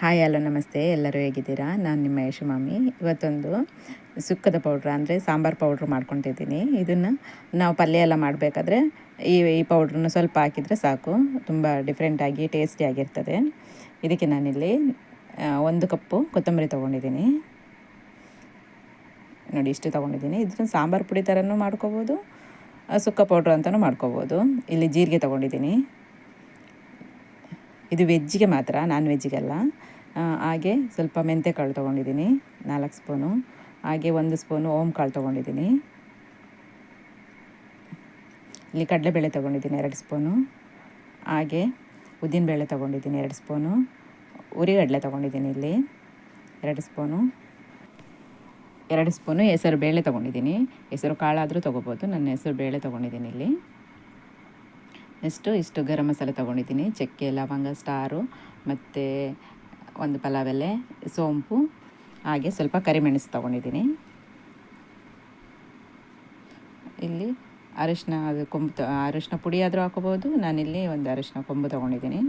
Hi hello ನಮಸ್ತೆ. ಎಲ್ಲರೂ ಹೇಗಿದ್ದೀರಾ? ನಾನು ನಿಮ್ಮ ಯಶಮಾಮಿ. ಇವತ್ತೊಂದು ಸುಕ್ಕದ ಪೌಡ್ರ್ ಅಂದರೆ ಸಾಂಬಾರು ಪೌಡ್ರ್ ಮಾಡ್ಕೊತಿದ್ದೀನಿ. ಇದನ್ನು ನಾವು ಪಲ್ಯ ಎಲ್ಲ ಮಾಡಬೇಕಾದ್ರೆ ಈ ಈ ಪೌಡ್ರನ್ನ ಸ್ವಲ್ಪ ಹಾಕಿದರೆ ಸಾಕು. ತುಂಬ ಡಿಫ್ರೆಂಟಾಗಿ ಟೇಸ್ಟಿಯಾಗಿರ್ತದೆ ಇದಕ್ಕೆ ನಾನಿಲ್ಲಿ ಒಂದು ಕಪ್ಪು ಕೊತ್ತಂಬರಿ ತೊಗೊಂಡಿದ್ದೀನಿ. ನೋಡಿ, ಇಷ್ಟು ತೊಗೊಂಡಿದ್ದೀನಿ. ಇದನ್ನು ಸಾಂಬಾರು ಪುಡಿ ಥರನೂ ಮಾಡ್ಕೋಬೋದು, ಸುಕ್ಕ ಪೌಡ್ರ್ ಅಂತಲೂ ಮಾಡ್ಕೋಬೋದು. ಇಲ್ಲಿ ಜೀರಿಗೆ ತೊಗೊಂಡಿದ್ದೀನಿ. ಇದು ವೆಜ್ಜಿಗೆ ಮಾತ್ರ ನಾನ್ ವೆಜ್ಜಿಗೆಲ್ಲ ಹಾಗೆ ಸ್ವಲ್ಪ ಮೆಂತ್ಯ ಕಾಳು ತೊಗೊಂಡಿದ್ದೀನಿ, ನಾಲ್ಕು ಸ್ಪೂನು. ಹಾಗೆ ಒಂದು ಸ್ಪೂನು ಓಮ್ ಕಾಳು ತೊಗೊಂಡಿದ್ದೀನಿ. ಇಲ್ಲಿ ಕಡಲೆಬೇಳೆ ತೊಗೊಂಡಿದ್ದೀನಿ, ಎರಡು ಸ್ಪೂನು. ಹಾಗೆ ಉದ್ದಿನಬೇಳೆ ತೊಗೊಂಡಿದ್ದೀನಿ, ಎರಡು ಸ್ಪೂನು. ಉರಿಗಡಲೆ ತೊಗೊಂಡಿದ್ದೀನಿ ಇಲ್ಲಿ, ಎರಡು ಸ್ಪೂನು. ಎರಡು ಸ್ಪೂನು ಹೆಸರು ಬೇಳೆ ತೊಗೊಂಡಿದ್ದೀನಿ. ಹೆಸರು ಕಾಳಾದರೂ ತೊಗೋಬೋದು, ನನ್ನ ಹೆಸರು ಬೇಳೆ ತೊಗೊಂಡಿದ್ದೀನಿ ಇಲ್ಲಿ. ನೆಕ್ಸ್ಟು ಇಷ್ಟು ಗರಂ ಮಸಾಲೆ ತೊಗೊಂಡಿದ್ದೀನಿ. ಚಕ್ಕೆ, ಲವಂಗ ಸ್ಟಾರು ಮತ್ತು ಒಂದು ಪಲಾವ್ ಎಲೆ ಸೋಂಪು, ಹಾಗೆ ಸ್ವಲ್ಪ ಕರಿಮೆಣಸು ತೊಗೊಂಡಿದ್ದೀನಿ. ಇಲ್ಲಿ ಅರಿಶಿನ, ಅದು ಕೊಂಬು ಅರಿಶಿನ ಪುಡಿ ಆದರೂ ಹಾಕೋಬೋದು ನಾನಿಲ್ಲಿ ಒಂದು ಅರಿಶಿನ ಕೊಂಬು ತೊಗೊಂಡಿದ್ದೀನಿ.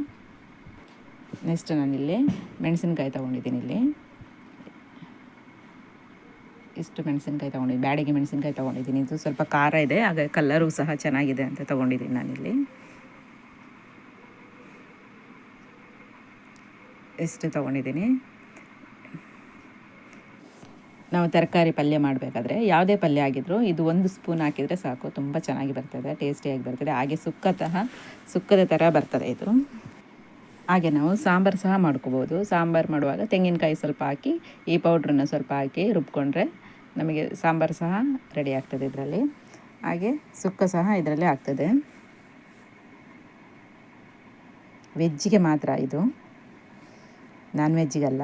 ನೆಕ್ಸ್ಟ್ ನಾನಿಲ್ಲಿ ಮೆಣಸಿನ್ಕಾಯಿ ತೊಗೊಂಡಿದ್ದೀನಿ ಇಲ್ಲಿ. ಇಷ್ಟು ಮೆಣಸಿನ್ಕಾಯಿ ತೊಗೊಂಡಿದ್ದೀನಿ. ಬ್ಯಾಡಿಗೆ ಮೆಣಸಿನ್ಕಾಯಿ ತೊಗೊಂಡಿದ್ದೀನಿ. ಇದು ಸ್ವಲ್ಪ ಖಾರ ಇದೆ, ಹಾಗೆ ಕಲ್ಲರು ಸಹ ಚೆನ್ನಾಗಿದೆ ಅಂತ ತೊಗೊಂಡಿದ್ದೀನಿ ನಾನಿಲ್ಲಿ. ಎಷ್ಟು ತೊಗೊಂಡಿದ್ದೀನಿ? ನಾವು ತರಕಾರಿ ಪಲ್ಯ ಮಾಡಬೇಕಾದ್ರೆ ಯಾವುದೇ ಪಲ್ಯ ಆಗಿದ್ದರೂ ಇದು ಒಂದು ಸ್ಪೂನ್ ಹಾಕಿದರೆ ಸಾಕು. ತುಂಬ ಚೆನ್ನಾಗಿ ಬರ್ತದೆ, ಟೇಸ್ಟಿಯಾಗಿ ಬರ್ತದೆ. ಹಾಗೆ ಸುಕ್ಕತಃ ಸುಕ್ಕದ ಥರ ಬರ್ತದೆ ಇದು. ಹಾಗೆ ನಾವು ಸಾಂಬಾರು ಸಹ ಮಾಡ್ಕೋಬೋದು. ಸಾಂಬಾರು ಮಾಡುವಾಗ ತೆಂಗಿನಕಾಯಿ ಸ್ವಲ್ಪ ಹಾಕಿ, ಈ ಪೌಡ್ರನ್ನ ಸ್ವಲ್ಪ ಹಾಕಿ ರುಬ್ಕೊಂಡ್ರೆ ನಮಗೆ ಸಾಂಬಾರು ಸಹ ರೆಡಿ ಆಗ್ತದೆ ಇದರಲ್ಲಿ. ಹಾಗೆ ಸುಕ್ಕ ಸಹ ಇದರಲ್ಲಿ ಆಗ್ತದೆ. ವೆಜ್ಜಿಗೆ ಮಾತ್ರ ಇದು. ನಾನ್ ವೆಜ್ಜಿಗಲ್ಲ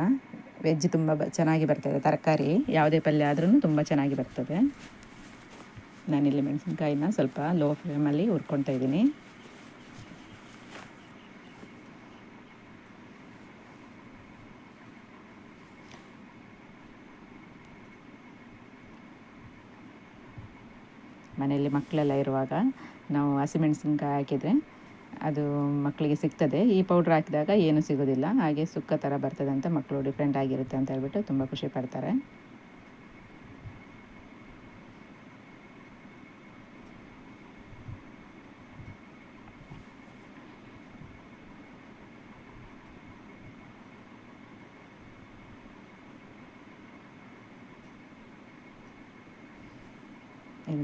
ವೆಜ್ ತುಂಬ ಚೆನ್ನಾಗಿ ಬರ್ತದೆ. ತರಕಾರಿ ಯಾವುದೇ ಪಲ್ಯ ಆದ್ರೂ ತುಂಬ ಚೆನ್ನಾಗಿ ಬರ್ತದೆ. ನಾನಿಲ್ಲಿ ಮೆಣಸಿನ್ಕಾಯಿನ ಸ್ವಲ್ಪ ಲೋ ಫ್ಲೇಮಲ್ಲಿ ಹುರ್ಕೊತಾ ಇದ್ದೀನಿ. ಮನೆಯಲ್ಲಿ ಮಕ್ಕಳೆಲ್ಲ ಇರುವಾಗ ನಾವು ಹಸಿಮೆಣಸಿನ್ಕಾಯಿ ಹಾಕಿದರೆ ಅದು ಮಕ್ಕಳಿಗೆ ಸಿಗ್ತದೆ. ಈ ಪೌಡ್ರ್ ಹಾಕಿದಾಗ ಏನು ಸಿಗೋದಿಲ್ಲ. ಹಾಗೆ ಸುಕ್ಕ ಥರ ಬರ್ತದೆ ಅಂತ ಮಕ್ಕಳು ಡಿಫ್ರೆಂಟ್ ಆಗಿರುತ್ತೆ ಅಂತ ಹೇಳ್ಬಿಟ್ಟು ತುಂಬ ಖುಷಿ ಪಡ್ತಾರೆ.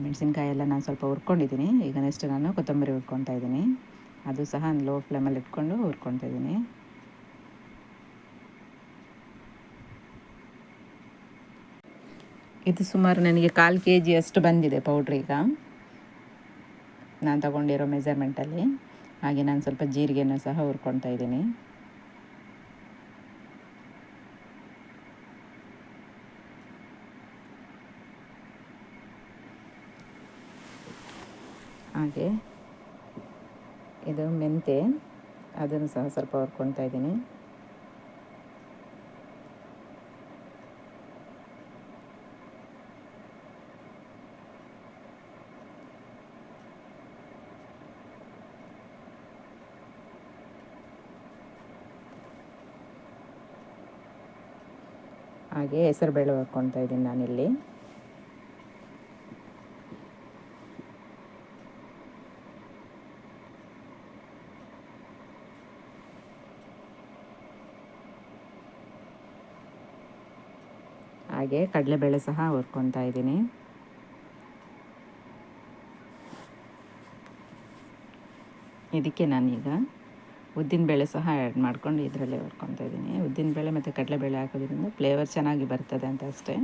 ಮೆಣಸಿನ್ಕಾಯಿ ಎಲ್ಲ ನಾನು ಸ್ವಲ್ಪ ಹುರ್ಕೊಂಡಿದ್ದೀನಿ. ಈಗ ನೆಕ್ಸ್ಟ್ ನಾನು ಕೊತ್ತಂಬರಿ ಹುರ್ಕೊತಾ ಇದ್ದೀನಿ. ಅದು ಸಹ ಲೋ ಫ್ಲೇಮಲ್ಲಿ ಇಟ್ಕೊಂಡು ಹುರ್ಕೊತಾ ಇದ್ದೀನಿ. ಇದು ಸುಮಾರು ನನಗೆ ಕಾಲು ಕೆ ಜಿಯಷ್ಟು ಬಂದಿದೆ ಪೌಡ್ರ್ ಈಗ. ನಾನು ತಗೊಂಡಿರೋ ಮೆಜರ್ಮೆಂಟಲ್ಲಿ ಹಾಗೆ ನಾನು ಸ್ವಲ್ಪ ಜೀರಿಗೆನೂ ಸಹ ಹುರ್ಕೊತಾ ಇದ್ದೀನಿ. ಹಾಗೆ ಇದು ಮೆಂತೆ. ಅದನ್ನು ಸಹ ಸ್ವಲ್ಪ ಹುರ್ಕೊಳ್ತಾ ಇದ್ದೀನಿ. ಹಾಗೆ ಹೆಸರು ಬೇಳೆ ಹುರ್ಕೊಳ್ತಾ ಇದ್ದೀನಿ ನಾನಿಲ್ಲಿ. ಹಾಗೆ ಕಡಲೆಬೇಳೆ ಸಹ ಹುರ್ಕೊತಾ ಇದ್ದೀನಿ. ಇದಕ್ಕೆ ನಾನೀಗ ಉದ್ದಿನಬೇಳೆ ಸಹ ಆ್ಯಡ್ ಮಾಡ್ಕೊಂಡು ಇದರಲ್ಲೇ ಹುರ್ಕೊತಾ ಇದ್ದೀನಿ. ಉದ್ದಿನಬೇಳೆ ಮತ್ತು ಕಡಲೆಬೇಳೆ ಹಾಕೋದ್ರಿಂದ ಫ್ಲೇವರ್ ಚೆನ್ನಾಗಿ ಬರ್ತದೆ ಅಂತ ಅಷ್ಟೇ.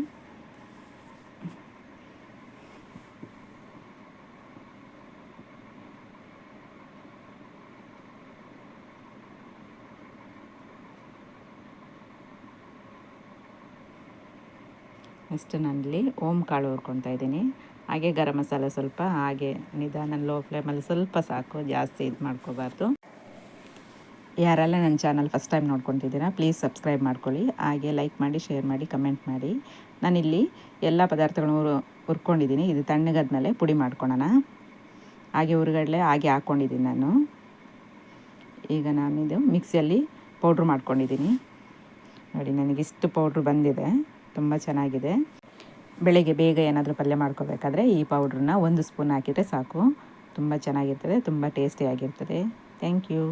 ನೆಕ್ಸ್ಟ್ ನಾನಿಲ್ಲಿ ಓಮ್ ಕಾಳು ಹುರ್ಕೊತಾ ಇದ್ದೀನಿ. ಹಾಗೆ ಗರಂ ಮಸಾಲೆ ಸ್ವಲ್ಪ, ಹಾಗೆ ನಿಧಾನ ಲೋ ಫ್ಲೇಮಲ್ಲಿ ಸ್ವಲ್ಪ ಸಾಕು, ಜಾಸ್ತಿ ಇದು ಮಾಡ್ಕೋಬಾರ್ದು. ಯಾರೆಲ್ಲ ನನ್ನ ಚಾನಲ್ ಫಸ್ಟ್ ಟೈಮ್ ನೋಡ್ಕೊತಿದ್ದೀರಾ, ಪ್ಲೀಸ್ ಸಬ್ಸ್ಕ್ರೈಬ್ ಮಾಡ್ಕೊಳ್ಳಿ. ಹಾಗೆ ಲೈಕ್ ಮಾಡಿ, ಶೇರ್ ಮಾಡಿ, ಕಮೆಂಟ್ ಮಾಡಿ. ನಾನಿಲ್ಲಿ ಎಲ್ಲ ಪದಾರ್ಥಗಳನ್ನು ಹುರ್, ಹುರ್ಕೊಂಡಿದ್ದೀನಿ. ಇದು ತಣ್ಣಗಾದ್ಮೇಲೆ ಪುಡಿ ಮಾಡ್ಕೊಳೋಣ. ಹಾಗೆ ಹುರುಗಡಲೆ ಹಾಗೆ ಹಾಕ್ಕೊಂಡಿದ್ದೀನಿ ನಾನು. ಈಗ ನಾನಿದು ಮಿಕ್ಸಿಯಲ್ಲಿ ಪೌಡ್ರ್ ಮಾಡ್ಕೊಂಡಿದ್ದೀನಿ. ನೋಡಿ, ನನಗಿಷ್ಟು ಪೌಡ್ರ್ ಬಂದಿದೆ. ತುಂಬ ಚೆನ್ನಾಗಿದೆ. ಬೆಳಿಗ್ಗೆ ಬೇಗ ಏನಾದರೂ ಪಲ್ಯ ಮಾಡ್ಕೋಬೇಕಾದ್ರೆ ಈ ಪೌಡ್ರನ್ನ ಒಂದು ಸ್ಪೂನ್ ಹಾಕಿದರೆ ಸಾಕು. ತುಂಬ ಚೆನ್ನಾಗಿರ್ತದೆ, ತುಂಬ ಟೇಸ್ಟಿಯಾಗಿರ್ತದೆ ಥ್ಯಾಂಕ್ ಯು